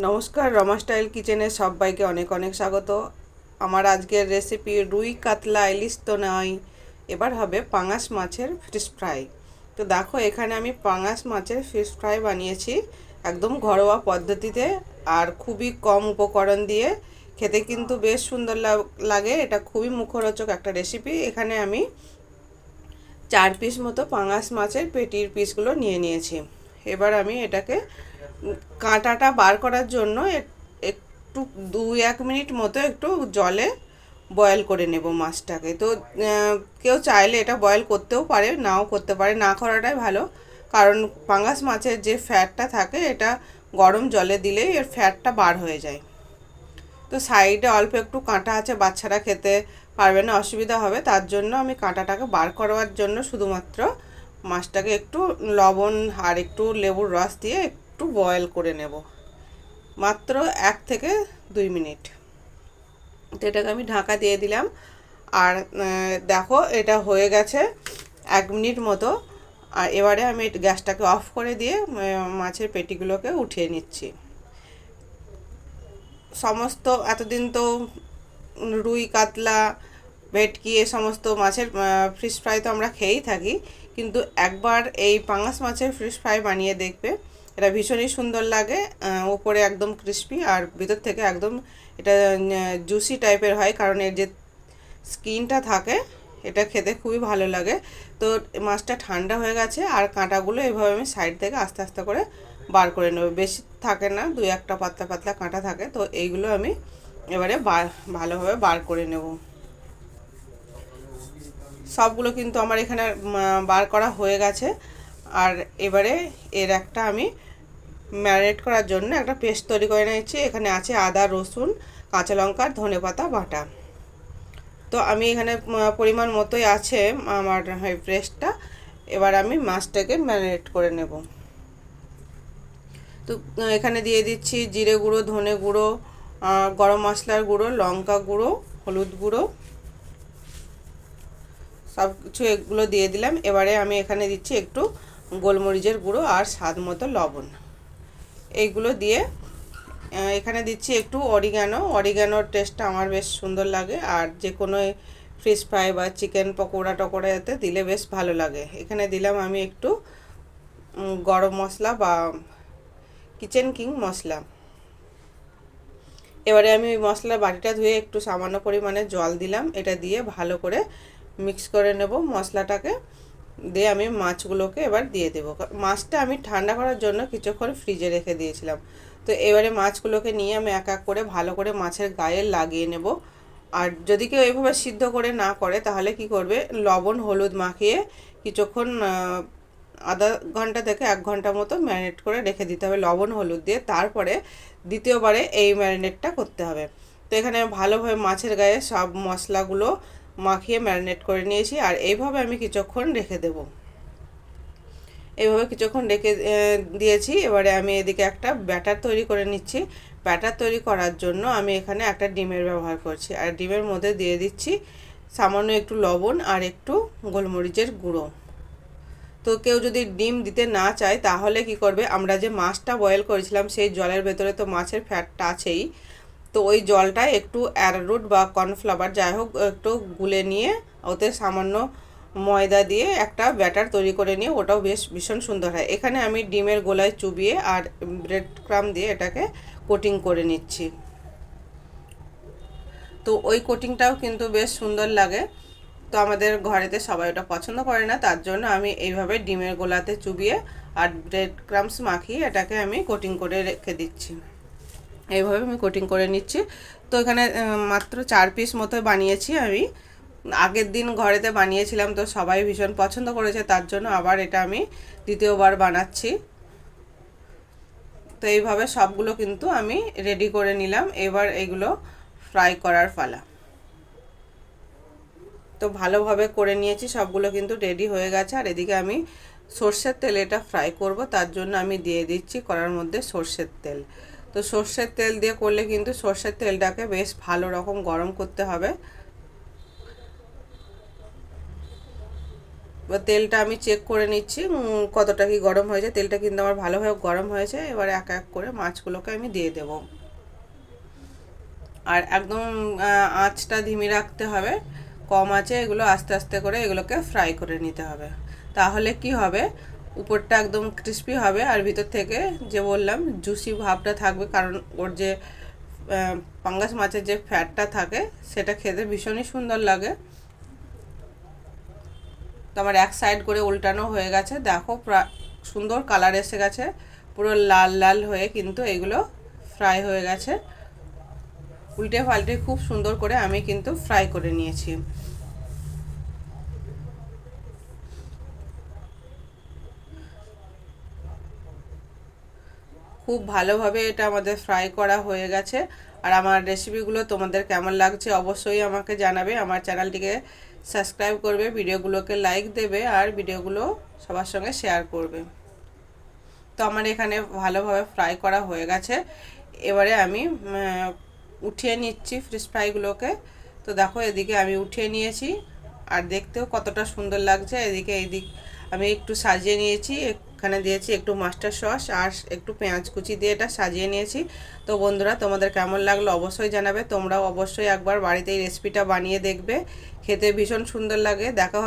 নমস্কার, রমা স্টাইল কিচেনে সবাইকে অনেক অনেক স্বাগত। আমার আজকের রেসিপি রুই কাতলা ইলিশ তো নয়, এবার হবে পাঙাশ মাছের ফিশ ফ্রাই তো দেখো, এখানে আমি পাঙাশ মাছের ফিশ ফ্রাই বানিয়েছি একদম ঘরোয়া পদ্ধতিতে আর খুবই কম উপকরণ দিয়ে। খেতে কিন্তু বেশ সুন্দর লাগ- এটা খুবই মুখরোচক একটা রেসিপি এখানে আমি চার পিস মতো পাঙাশ মাছের পেটির পিসগুলো নিয়ে নিয়েছি। এবার আমি এটাকে কাঁটাটা বার করার জন্য একটু দুই, এক মিনিট মতো একটু জলে বয়েল করে নেব মাছটাকে। তো কেউ চাইলে এটা বয়েল করতেও পারে, নাও করতে পারে। না করাটাই ভালো, কারণ পাঙাশ মাছের যে ফ্যাটটা থাকে, এটা গরম জলে দিলেই এর ফ্যাটটা বার হয়ে যায়। তো সাইডে অল্প একটু কাঁটা আছে, বাচ্চারা খেতে পারবে না, অসুবিধা হবে। তার জন্য আমি কাঁটাটাকে বার করার জন্য শুধুমাত্র মাছটাকে একটু লবণ আর একটু লেবুর রস দিয়ে একটু বয়েল করে নেব। মাত্র এক থেকে দুই মিনিট। এটাকে আমি ঢাকা দিয়ে দিলাম। আর দেখো এটা হয়ে গেছে এক মিনিট মতো। আর এবারে আমি গ্যাসটাকে অফ করে দিয়ে মাছের পেটিগুলোকে উঠিয়ে নিচ্ছি। সমস্ত, এতদিন তো রুই, কাতলা ভেটকি এ সমস্ত মাছের ফিশ ফ্রাই তো আমরা খেয়েই থাকি। কিন্তু একবার এই পাঙাশ মাছের ফিশ ফ্রাই বানিয়ে দেখবে, এটা ভীষণই সুন্দর লাগে ওপরে একদম ক্রিস্পি আর ভিতর থেকে একদম এটা জুসি টাইপের হয়, কারণ এর যে স্কিনটা থাকে, এটা খেতে খুবই ভালো লাগে। তো মাছটা ঠান্ডা হয়ে গেছে আর কাঁটাগুলো এভাবে আমি সাইড থেকে আস্তে আস্তে করে বার করে নেব। বেশি থাকে না, দুই একটা পাতলা পাতলা কাঁটা থাকে, তো এইগুলো আমি এবারে বার ভালোভাবে বার করে নেব। সবগুলো কিন্তু আমার এখানে বার করা হয়ে গেছে। আর এবারে এর একটা আমি ম্যারিনেট করার জন্য একটা পেস্ট তৈরি করে নিয়েছি। এখানে আছে আদা, রসুন, কাঁচা লঙ্কা ধনে পাতা বাটা। তো আমি এখানে পরিমাণ মতোই আছে আমার এই পেস্টটা এবার আমি মাছটাকে ম্যারিনেট করে নেব। তো এখানে দিয়ে দিচ্ছি জিরে গুঁড়ো, ধনে গুঁড়ো গরম মশলার গুঁড়ো, লঙ্কা গুঁড়ো, হলুদ গুঁড়ো। সব কিছু এগুলো দিয়ে দিলাম। এবারে আমি এখানে দিচ্ছি একটু গোলমরিচের গুঁড়ো আর স্বাদ মতো লবণ। এইগুলো দিয়ে এখানে দিচ্ছি একটু অরিগানো অরিগানোর টেস্টটা আমার বেশ সুন্দর লাগে। আর যে কোনো ফিশ ফ্রাই বা চিকেন পকোড়া টকোড়াতে দিলে বেশ ভালো লাগে। এখানে দিলাম আমি একটু গরম মশলা বা কিচেন কিং মশলা। এবারে আমি ওই মশলার বাটিটা ধুয়ে একটু সামান্য পরিমাণে জল দিলাম। এটা দিয়ে ভালো করে মিক্স করে নেব মশলাটাকে। দিয়ে আমি মাছগুলোকে এবার দিয়ে দেবো। মাছটা আমি ঠান্ডা করার জন্য কিছুক্ষণ ফ্রিজে রেখে দিয়েছিলাম। তো এবারে মাছগুলোকে নিয়ে আমি এক এক করে ভালো করে মাছের গায়ে লাগিয়ে নেব। আর যদি কেউ এইভাবে সিদ্ধ করে না করে, তাহলে কি করবে? লবণ, হলুদ মাখিয়ে কিছুক্ষণ আধা ঘণ্টা থেকে এক ঘণ্টা মতো ম্যারিনেট করে রেখে দিতে হবে। লবণ, হলুদ দিয়ে তারপরে দ্বিতীয়বারে এই ম্যারিনেটটা করতে হবে। তো এখানে ভালোভাবে মাছের গায়ে সব মশলাগুলো মাখিয়ে ম্যারিনেট করে নিয়েছি আর এইভাবে আমি কিছুক্ষণ রেখে দেব। এইভাবে কিছুক্ষণ রেখে দিয়েছি। এবারে আমি এদিকে একটা ব্যাটার তৈরি করে নিচ্ছি। ব্যাটার তৈরি করার জন্য আমি এখানে একটা ডিমের ব্যবহার করছি। আর ডিমের মধ্যে দিয়ে দিচ্ছি সামান্য একটু লবণ আর একটু গোলমরিচের গুঁড়ো। তো কেউ যদি ডিম দিতে না চায়, তাহলে কি করবে? আমরা যে মাছটা বয়েল করেছিলাম, সেই জলের ভেতরে তো মাছের ফ্যাটটা আছেই। তো ওই জলটা একটু অ্যারারুট বা কর্নফ্লাওয়ার যাই হোক, একটু গুলে নিয়ে ওতে সামান্য ময়দা দিয়ে একটা ব্যাটার তৈরি করে নিয়ে ওটাও বেশ ভীষণ সুন্দর হয়। এখানে আমি ডিমের গোলায় চুবিয়ে আর ব্রেড ক্রাম দিয়ে এটাকে কোটিং করে নিচ্ছি। তো ওই কোটিংটাও কিন্তু বেশ সুন্দর লাগে। তো আমাদের ঘরেতে সবাই ওটা পছন্দ করে না, তার জন্য আমি এইভাবে ডিমের গোলাতে চুবিয়ে আর ব্রেড ক্রামস মাখিয়ে এটাকে আমি কোটিং করে রেখে দিচ্ছি। এইভাবে আমি কোটিং করে নিচ্ছি। তো এখানে মাত্র চার পিস মতো বানিয়েছি আমি। আগের দিন ঘরেতে বানিয়েছিলাম তো সবাই ভীষণ পছন্দ করেছে, তার জন্য আবার এটা আমি দ্বিতীয়বার বানাচ্ছি। তো এইভাবে সবগুলো কিন্তু আমি রেডি করে নিলাম। এবার এগুলো ফ্রাই করার ফালা তো ভালোভাবে করে নিয়েছি, সবগুলো কিন্তু রেডি হয়ে গেছে। আর এদিকে আমি সর্ষের তেলে এটা ফ্রাই করব, তার জন্য আমি দিয়ে দিচ্ছি করার মধ্যে সর্ষের তেল। তো সর্ষের তেল দিয়ে করলে কিন্তু সর্ষের তেলটাকে বেশ ভালো রকম গরম করতে হবে। তেলটা আমি চেক করে নিচ্ছি কতটা কি গরম হয়েছে। তেলটা কিন্তু আমার ভালোভাবে গরম হয়েছে, এবার এক এক করে মাছগুলোকে আমি দিয়ে দেব। আর একদম আঁচটা ধিমি রাখতে হবে, কম আছে এগুলো আস্তে আস্তে করে এগুলোকে ফ্রাই করে নিতে হবে। তাহলে কি হবে? উপরটা একদম ক্রিস্পি হবে আর ভিতর থেকে যে বললাম জুসি ভাবটা থাকবে কারণ ওর যে পাঙ্গাস মাছের যে ফ্যাটটা থাকে, সেটা খেতে ভীষণই সুন্দর লাগে। তো আমার এক সাইড করে উল্টানো হয়ে গেছে। দেখো সুন্দর কালার এসে গেছে। পুরো লাল লাল হয়ে কিন্তু এগুলো ফ্রাই হয়ে গেছে। উল্টে পাল্টে খুব সুন্দর করে আমি কিন্তু ফ্রাই করে নিয়েছি। খুব ভালোভাবে এটা আমাদের ফ্রাই করা হয়ে গেছে। আর আমার রেসিপিগুলো তোমাদের কেমন লাগছে অবশ্যই আমাকে জানাবে। আমার চ্যানেলটিকে সাবস্ক্রাইব করবে ভিডিওগুলোকে লাইক দেবে আর ভিডিওগুলো সবার সঙ্গে শেয়ার করবে। তো আমার এখানে ভালোভাবে ফ্রাই করা হয়ে গেছে। এবারে আমি উঠিয়ে নিচ্ছি ফিশ ফ্রাইগুলোকে তো দেখো এদিকে আমি উঠিয়ে নিয়েছি। আর দেখতেও কতটা সুন্দর লাগছে। এদিকে এইদিক আমি একটু সাজিয়ে নিয়েছি এখানে দিয়েছি একটু মাস্টার সস আর একটু পেঁয়াজ কুচি দিয়ে এটা সাজিয়ে নিয়েছি। তো বন্ধুরা, তোমাদের কেমন লাগল অবশ্যই জানাবে। তোমরাও অবশ্যই একবার বাড়িতে এই রেসিপিটা বানিয়ে দেখবে। খেতে ভীষণ সুন্দর লাগে। দেখা হবে